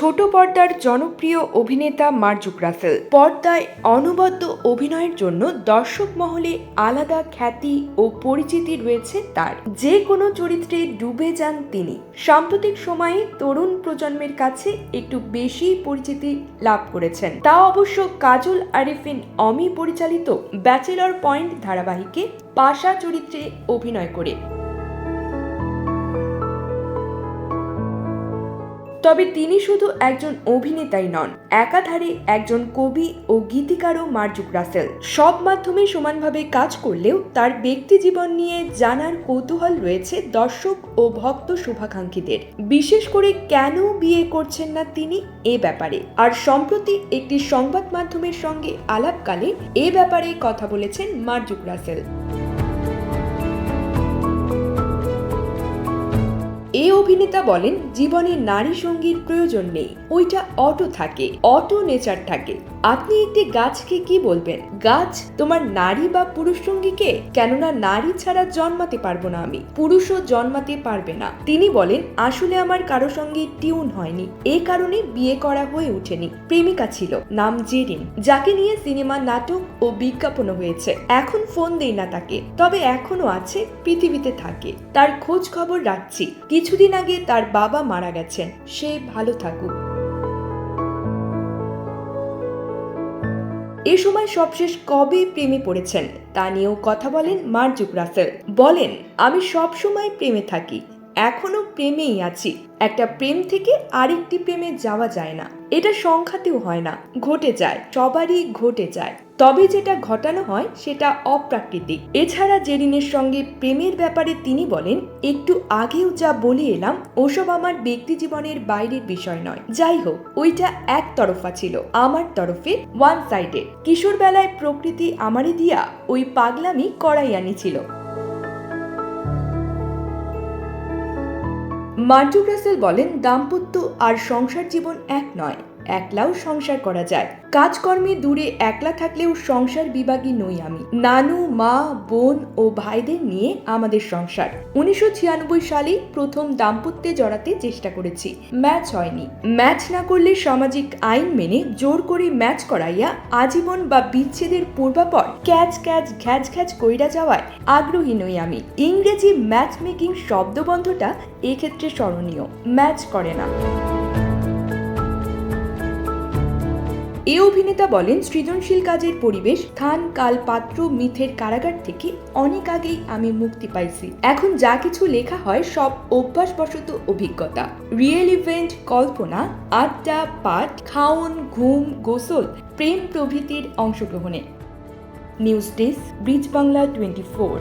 ছোট পর্দার জনপ্রিয় অভিনেতা মার্জুক রাসেল। পর্দায় অনবদ্য অভিনয়ের জন্য দর্শক মহলে আলাদা খ্যাতি ও পরিচিতি রয়েছে তার। যে কোনো চরিত্রে ডুবে যান তিনি। সাম্প্রতিক সময়ে তরুণ প্রজন্মের কাছে একটু বেশি পরিচিতি লাভ করেছেন। তা অবশ্য কাজল আরিফিন অমি পরিচালিত ব্যাচেলর পয়েন্ট ধারাবাহিকে পাশা চরিত্রে অভিনয় করে। তবে তিনি শুধু একজন অভিনেতাই নন, একাধারে একজন কবি ও গীতিকারও মার্জুক রাসেল। সব মাধ্যমে সমানভাবে কাজ করলেও তার ব্যক্তি জীবন নিয়ে জানার কৌতূহল রয়েছে দর্শক ও ভক্ত শুভাকাঙ্ক্ষীদের। বিশেষ করে কেন বিয়ে করছেন না তিনি এ ব্যাপারে। আর সম্প্রতি একটি সংবাদ মাধ্যমের সঙ্গে আলাপকালে এ ব্যাপারে কথা বলেছেন মার্জুক রাসেল। এ অভিনেতা বলেন, জীবনে নারী সঙ্গীর প্রয়োজন নেই। ওইটা অটো থাকে, অটো নেচার থাকে। আপনি একটি গাছকে কি বলবেন? গাছ তোমার নারী বা পুরুষ সঙ্গীকে? কেননা নারী ছাড়া জন্মাতে পারব না আমি। পুরুষও জন্মাতে পারবে না। তিনি বলেন, আসলে আমার কারও সঙ্গে টিউন হয়নি। এ কারণে বিয়ে করা হয়ে ওঠেনি। প্রেমিকা ছিল, নাম জেরিন, যাকে নিয়ে সিনেমা নাটক ও বিজ্ঞাপনও হয়েছে। এখন ফোন দেই না তাকে, তবে এখনও আছে, পৃথিবীতে থাকে। তার খোঁজ খবর রাখছি। কিছুদিন আগে তার বাবা মারা গেছেন। সে ভালো থাকুক। এ সময় সবশেষ কবে প্রেমে পড়েছেন তা নিয়েও কথা বলেন মার্জুক রাসেল। বলেন, আমি সব সময় প্রেমে থাকি। এখনও প্রেমেই আছি। একটা প্রেম থেকে আরেকটি প্রেমে যাওয়া যায় না। এটা সংখ্যাতেও হয় না। ঘটে যায়, সবারই ঘটে যায়। তবে যেটা ঘটানো হয়, সেটা অপ্রাকৃতিক। এছাড়া জেরিনের সঙ্গে প্রেমের ব্যাপারে তিনি বলেন, একটু আগেও যা বলে এলাম, ওসব আমার ব্যক্তি জীবনের বাইরের বিষয় নয়। যাই হোক, ওইটা এক তরফা ছিল, আমার তরফে ওয়ান সাইডে কিশোর বেলায় প্রকৃতি আমারে দিয়া ওই পাগলামি করাই আনিছিল মার্জুক রাসেল বলেন দাম্পত্য আর সংসার জীবন এক নয়। একলাও সংসার করা যায়। কাজকর্মে দূরে একলা থাকলেও সংসার বিভাগী নই আমি। নানু, মা, বোন ও ভাইদের নিয়ে আমাদের সংসার। উনিশশো ছিয়ানব্বই সালেই প্রথম দাম্পত্যে জড়াতে চেষ্টা করেছি। ম্যাচ হয়নি। ম্যাচ না করলে সামাজিক আইন মেনে জোর করে ম্যাচ করাইয়া আজীবন বা বিচ্ছেদের পূর্বাপর ক্যাচ ক্যাচ ঘ্যাচ ঘ্যাচ কইরা যাওয়ায় আগ্রহী নই আমি। ইংরেজি ম্যাচ মেকিং শব্দবন্ধটা এক্ষেত্রে স্মরণীয়। ম্যাচ করে না। এ অভিনেতা বলেন, সৃজনশীল কাজের পরিবেশ স্থান কাল পাত্র মিথের কারাগার থেকে অনেক আগেই আমি মুক্তি পাইছি। এখন যা কিছু লেখা হয় সব অভ্যাসবশত অভিজ্ঞতা। রিয়েল ইভেন্ট, কল্পনা, আড্ডা, পাঠ, খাওন, ঘুম, গোসল, প্রেম প্রভৃতির অংশগ্রহণে। News desk, bridge Bangla twenty four.